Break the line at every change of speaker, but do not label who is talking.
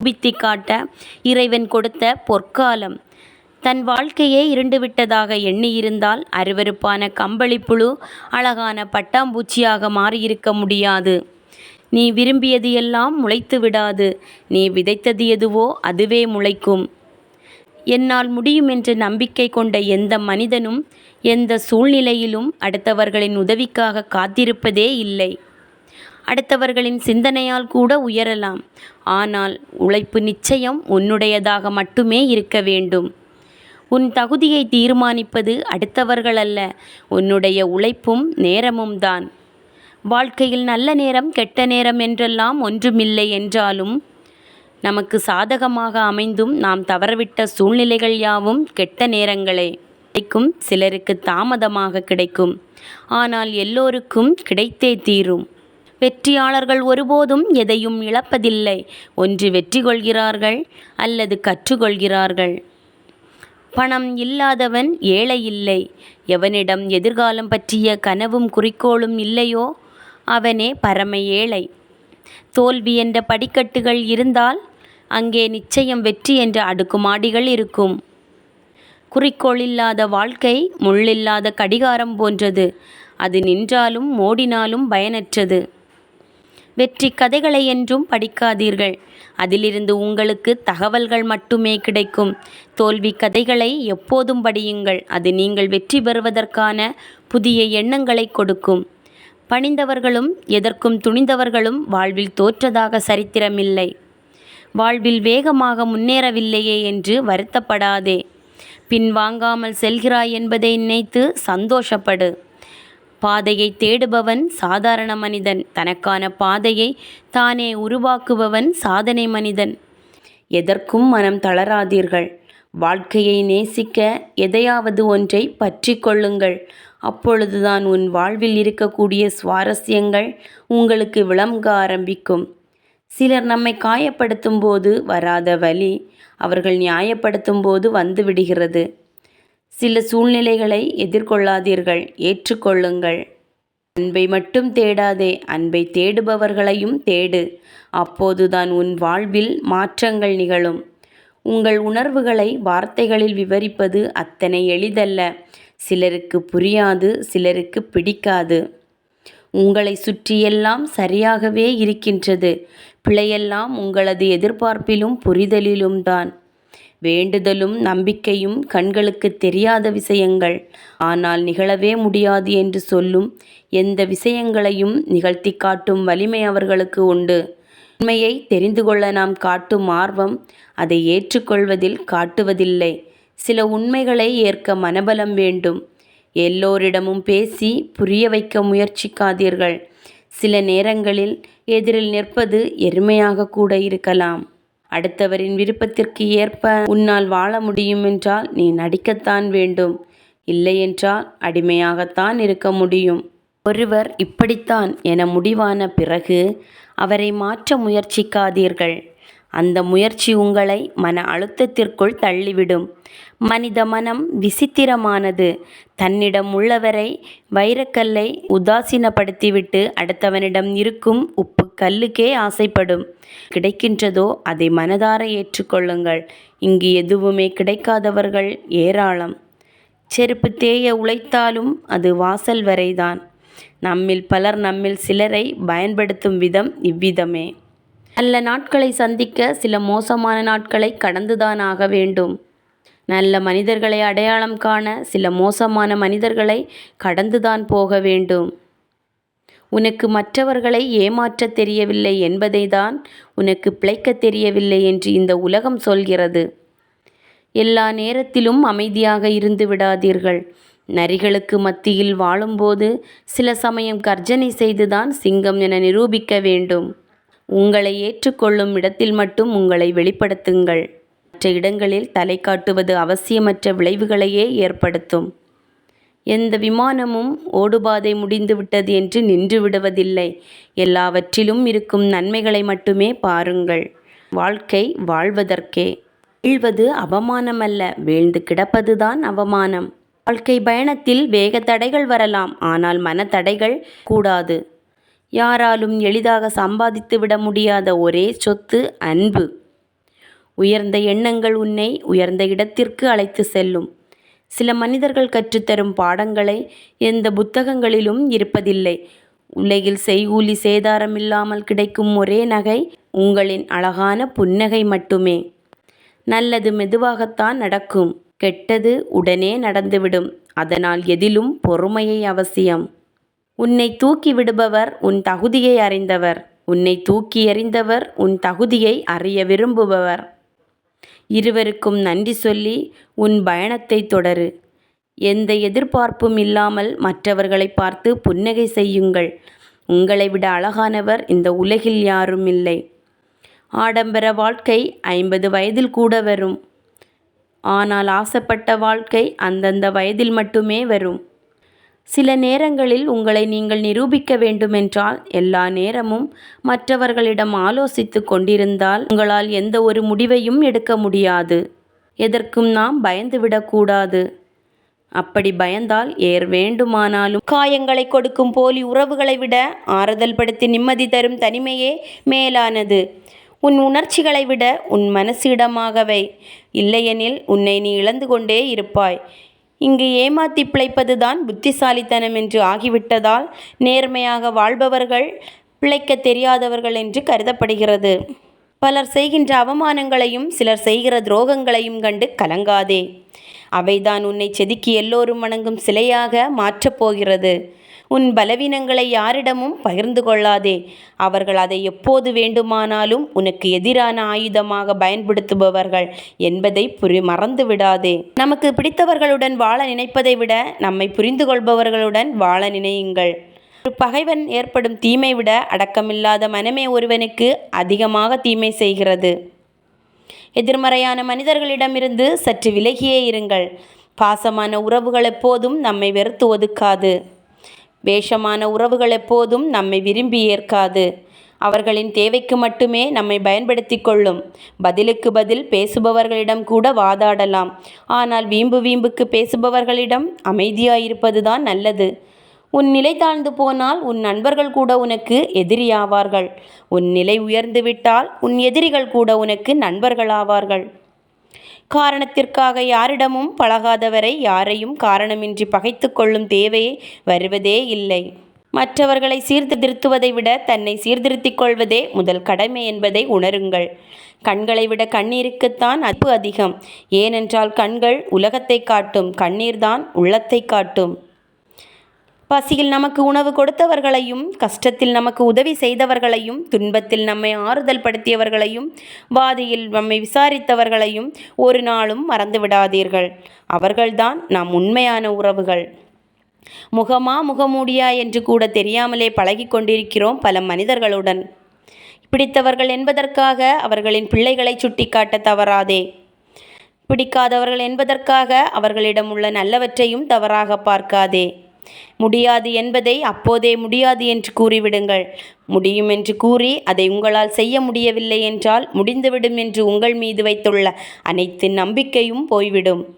நிரூபித்து காட்ட இறைவன் கொடுத்த பொற்காலம். தன் வாழ்க்கையே இருண்டுவிட்டதாக எண்ணியிருந்தால் அருவருப்பான கம்பளிப்புழு அழகான பட்டாம்பூச்சியாக மாறியிருக்க முடியாது. நீ விரும்பியது எல்லாம் முளைத்து விடாது நீ விதைத்தது எதுவோ அதுவே முளைக்கும். என்னால் முடியும் என்ற நம்பிக்கை கொண்ட எந்த மனிதனும் எந்த சூழ்நிலையிலும் அடுத்தவர்களின் உதவிக்காக காத்திருப்பதே இல்லை. அடுத்தவர்களின் சிந்தனையால் கூட உயரலாம். ஆனால் உழைப்பு நிச்சயம் உன்னுடையதாக மட்டுமே இருக்க வேண்டும். உன் தகுதியை தீர்மானிப்பது அடுத்தவர்கள் அல்ல உன்னுடைய உழைப்பும் நேரமும் தான். வாழ்க்கையில் நல்ல நேரம் கெட்ட நேரம் என்றெல்லாம் ஒன்றுமில்லை என்றாலும் நமக்கு சாதகமாக அமைந்தும் நாம் தவறவிட்ட சூழ்நிலைகள் யாவும் கெட்ட நேரங்களே. கிடைக்கும் சிலருக்கு தாமதமாக கிடைக்கும். ஆனால் எல்லோருக்கும் கிடைத்தே தீரும். வெற்றியாளர்கள் ஒருபோதும் எதையும் இழப்பதில்லை. ஒன்று வெற்றி கொள்கிறார்கள் அல்லது கற்றுக்கொள்கிறார்கள். பணம் இல்லாதவன் ஏழை இல்லை. எவனிடம் எதிர்காலம் பற்றிய கனவும் குறிக்கோளும் இல்லையோ அவனே பரம ஏழை. தோல்வி என்ற படிக்கட்டுகள் இருந்தால் அங்கே நிச்சயம் வெற்றி என்ற அடுக்குமாடிகள் இருக்கும். குறிக்கோள் இல்லாத வாழ்க்கை முள்ளில்லாத கடிகாரம் போன்றது. அது நின்றாலும் ஓடினாலும் பயனற்றது. வெற்றி கதைகளை என்றும் படிக்காதீர்கள். அதிலிருந்து உங்களுக்கு தகவல்கள் மட்டுமே கிடைக்கும். தோல்வி கதைகளை எப்போதும் படியுங்கள். அது நீங்கள் வெற்றி பெறுவதற்கான புதிய எண்ணங்களை கொடுக்கும். பணிந்தவர்களும் எதற்கும் துணிந்தவர்களும் வாழ்வில் தோற்றதாக சரித்திரமில்லை. வாழ்வில் வேகமாக முன்னேறவில்லையே என்று வருத்தப்படாதே. பின்வாங்காமல் செல்கிறாய் என்பதை நினைத்து சந்தோஷப்படு. பாதையை தேடுபவன் சாதாரண மனிதன். தனக்கான பாதையை தானே உருவாக்குபவன் சாதனை மனிதன். எதற்கும் மனம் தளராதீர்கள். வாழ்க்கையை நேசிக்க எதையாவது ஒன்றை பற்றி கொள்ளுங்கள். அப்பொழுதுதான் உன் வாழ்வில் இருக்கக்கூடிய சுவாரஸ்யங்கள் உங்களுக்கு விளங்க ஆரம்பிக்கும். சிலர் நம்மை காயப்படுத்தும் போது வராத வலி அவர்கள் நியாயப்படுத்தும் போது வந்து விடுகிறது. சில சூழ்நிலைகளை எதிர்கொள்ளாதீர்கள். ஏற்றுக்கொள்ளுங்கள். அன்பை மட்டும் தேடாதே. அன்பை தேடுபவர்களையும் தேடு. அப்போதுதான் உன் வாழ்வில் மாற்றங்கள் நிகழும். உங்கள் உணர்வுகளை வார்த்தைகளில் விவரிப்பது அத்தனை எளிதல்ல. சிலருக்கு புரியாது சிலருக்கு பிடிக்காது. உங்களை சுற்றியெல்லாம் சரியாகவே இருக்கின்றது. பிழையெல்லாம் உங்களது எதிர்பார்ப்பிலும் புரிதலிலும் தான் வேண்டுதலும் நம்பிக்கையும் கண்களுக்கு தெரியாத விஷயங்கள். ஆனால் நிகழவே முடியாது என்று சொல்லும் எந்த விஷயங்களையும் நிகழ்த்தி காட்டும் வலிமை அவர்களுக்கு உண்டு. உண்மையை தெரிந்து கொள்ள நாம் காட்டும் ஆர்வம் அதை ஏற்றுக்கொள்வதில் காட்டுவதில்லை. சில உண்மைகளை ஏற்க மனபலம் வேண்டும். எல்லோரிடமும் பேசி புரிய வைக்க முயற்சிக்காதீர்கள். சில நேரங்களில் எதிரில் நிற்பது எருமையாக கூட இருக்கலாம். அடுத்தவரின் விருப்பத்திற்கு ஏற்ப உன்னால் வாழ முடியும் என்றால் நீ நடிக்கத்தான் வேண்டும். இல்லையென்றால் அடிமையாகத்தான் இருக்க முடியும். ஒருவர் இப்படித்தான் என முடிவான பிறகு அவரை மாற்ற முயற்சிக்காதீர்கள். அந்த முயற்சி உங்களை மன அழுத்தத்திற்குள் தள்ளிவிடும். மனித மனம் விசித்திரமானது. தன்னிடம் உள்ளவரை வைரக்கல்லை உதாசீனப்படுத்திவிட்டு அடுத்தவனிடம் இருக்கும் உப்பு கல்லுக்கே ஆசைப்படும். கிடைக்கின்றதோ அதை மனதார ஏற்றுக்கொள்ளுங்கள். இங்கு எதுவுமே கிடைக்காதவர்கள் ஏராளம். செருப்பு தேய உழைத்தாலும் அது வாசல் வரைதான். நம்மில் பலர் நம்மில் சிலரை பயன்படுத்தும் விதம் இவ்விதமே. நல்ல நாட்களை சந்திக்க சில மோசமான நாட்களை கடந்துதான் ஆக வேண்டும். நல்ல மனிதர்களை அடையாளம் காண சில மோசமான மனிதர்களை கடந்துதான் போக வேண்டும். உனக்கு மற்றவர்களை ஏமாற்ற தெரியவில்லை என்பதை தான் உனக்கு பிழைக்கத் தெரியவில்லை என்று இந்த உலகம் சொல்கிறது. எல்லா நேரத்திலும் அமைதியாக இருந்து விடாதீர்கள். நரிகளுக்கு மத்தியில் வாழும்போது சில சமயம் கர்ஜனை செய்துதான் சிங்கம் என நிரூபிக்க வேண்டும். உங்களை ஏற்றுக்கொள்ளும் இடத்தில் மட்டும் உங்களை வெளிப்படுத்துங்கள். மற்ற இடங்களில் தலை காட்டுவது அவசியமற்ற விளைவுகளையே ஏற்படுத்தும். எந்த விமானமும் ஓடுபாதை முடிந்துவிட்டது என்று நின்று விடுவதில்லை எல்லாவற்றிலும் இருக்கும் நன்மைகளை மட்டுமே பாருங்கள். வாழ்க்கை வாழ்வதற்கே. வீழ்வது அவமானமல்ல. வீழ்ந்து கிடப்பதுதான் அவமானம். வாழ்க்கை பயணத்தில் வேக தடைகள் வரலாம். ஆனால் மனத்தடைகள் கூடாது. யாராலும் எளிதாக சம்பாதித்து விட முடியாத ஒரே சொத்து அன்பு. உயர்ந்த எண்ணங்கள் உன்னை உயர்ந்த இடத்திற்கு அழைத்து செல்லும். சில மனிதர்கள் கற்றுத்தரும் பாடங்களை எந்த புத்தகங்களிலும் இருப்பதில்லை. உலகில் செய்கூலி சேதாரம் இல்லாமல் கிடைக்கும் ஒரே நகை உங்களின் அழகான புன்னகை மட்டுமே. நல்லது மெதுவாகத்தான் நடக்கும். கெட்டது உடனே நடந்துவிடும். அதனால் எதிலும் பொறுமையை அவசியம். உன்னை தூக்கி விடுபவர் உன் தகுதியை அறிந்தவர். உன்னை தூக்கி எறிந்தவர் உன் தகுதியை அறிய விரும்புபவர். இருவருக்கும் நன்றி சொல்லி உன் பயணத்தை தொடரு. எந்த எதிர்பார்ப்பும் இல்லாமல் மற்றவர்களை பார்த்து புன்னகை செய்யுங்கள். உங்களை விட அழகானவர் இந்த உலகில் யாரும் இல்லை. ஆடம்பர வாழ்க்கை ஐம்பது வயதில் கூட வரும். ஆனால் ஆசைப்பட்ட வாழ்க்கை அந்தந்த வயதில் மட்டுமே வரும். சில நேரங்களில் உங்களை நீங்கள் நிரூபிக்க வேண்டுமென்றால் எல்லா நேரமும் மற்றவர்களிடம் ஆலோசித்து கொண்டிருந்தால் உங்களால் எந்த ஒரு முடிவையும் எடுக்க முடியாது. எதற்கும் நாம் பயந்துவிடக்கூடாது அப்படி பயந்தால் ஏர் வேண்டுமானாலும் காயங்களை கொடுக்கும் போலி உறவுகளை விட ஆறுதல் படுத்தி நிம்மதி தரும் தனிமையே மேலானது. உன் உணர்ச்சிகளை விட உன் மனசு இடமாகவை. இல்லையெனில் உன்னை நீ இழந்து கொண்டே இருப்பாய். இங்கு ஏமாத்தி பிழைப்பதுதான் புத்திசாலித்தனம் என்று ஆகிவிட்டதால் நேர்மையாக வாழ்பவர்கள் பிழைக்க தெரியாதவர்கள் என்று கருதப்படுகிறது. பலர் செய்கின்ற அவமானங்களையும் சிலர் செய்கிற துரோகங்களையும் கண்டு கலங்காதே. அவைதான் உன்னை செதுக்கி எல்லோரும் வணங்கும் சிலையாக மாற்றப் போகிறது. உன் பலவீனங்களை யாரிடமும் பகிர்ந்து கொள்ளாதே. அவர்கள் அதை எப்போது வேண்டுமானாலும் உனக்கு எதிரான ஆயுதமாக பயன்படுத்துபவர்கள் என்பதை புரி மறந்து விடாதே. நமக்கு பிடித்தவர்களுடன் வாழ நினைப்பதை விட நம்மை புரிந்து கொள்பவர்களுடன் வாழ நினையுங்கள். ஒரு பகைவன் ஏற்படும் தீமை விட அடக்கமில்லாத மனமே ஒருவனுக்கு அதிகமாக தீமை செய்கிறது. எதிர்மறையான மனிதர்களிடமிருந்து சற்று விலகியே இருங்கள். பாசமான உறவுகள் எப்போதும் நம்மை வெறுத்து ஒதுக்காது. வேஷமான உறவுகள் எப்போதும் நம்மை விரும்பி ஏற்காது. அவர்களின் தேவைக்கு மட்டுமே நம்மை பயன்படுத்தி கொள்ளும். பதிலுக்கு பதில் பேசுபவர்களிடம் கூட வாதாடலாம். ஆனால் வீம்பு வீம்புக்கு பேசுபவர்களிடம் அமைதியாயிருப்பதுதான் நல்லது. உன் நிலை தாழ்ந்து போனால் உன் நண்பர்கள் கூட உனக்கு எதிரியாவார்கள். உன் நிலை உயர்ந்துவிட்டால் உன் எதிரிகள் கூட உனக்கு நண்பர்களாவார்கள். காரணத்திற்காக யாரிடமும் பழகாதவரை யாரையும் காரணமின்றி பகைத்து கொள்ளும் தேவையே வருவதே இல்லை. மற்றவர்களை சீர்திருத்துவதை விட தன்னை சீர்திருத்திக் கொள்வதே முதல் கடமை என்பதை உணருங்கள். கண்களை விட கண்ணீருக்குத்தான் அப்பு அதிகம். ஏனென்றால் கண்கள் உலகத்தை காட்டும் கண்ணீர்தான் உள்ளத்தை காட்டும். பசியில் நமக்கு உணவு கொடுத்தவர்களையும் கஷ்டத்தில் நமக்கு உதவி செய்தவர்களையும் துன்பத்தில் நம்மை ஆறுதல் படுத்தியவர்களையும் வாதியில் நம்மை விசாரித்தவர்களையும் ஒரு நாளும் மறந்து விடாதீர்கள். அவர்கள்தான் நாம் உண்மையான உறவுகள். முகமா முகமூடியா என்று கூட தெரியாமலே பழகி கொண்டிருக்கிறோம் பல மனிதர்களுடன். பிடித்தவர்கள் என்பதற்காக அவர்களின் பிள்ளைகளை சுட்டிக்காட்ட தவறாதே. பிடிக்காதவர்கள் என்பதற்காக அவர்களிடம் உள்ள நல்லவற்றையும் தவறாக பார்க்காதே. முடியாது என்பதை அப்போதே முடியாது என்று கூறிவிடுங்கள். முடியும் என்று கூறி அதை உங்களால் செய்ய முடியவில்லை என்றால் முடிந்துவிடும் என்று உங்கள் மீது வைத்துள்ள அனைத்து நம்பிக்கையும் போய்விடும்.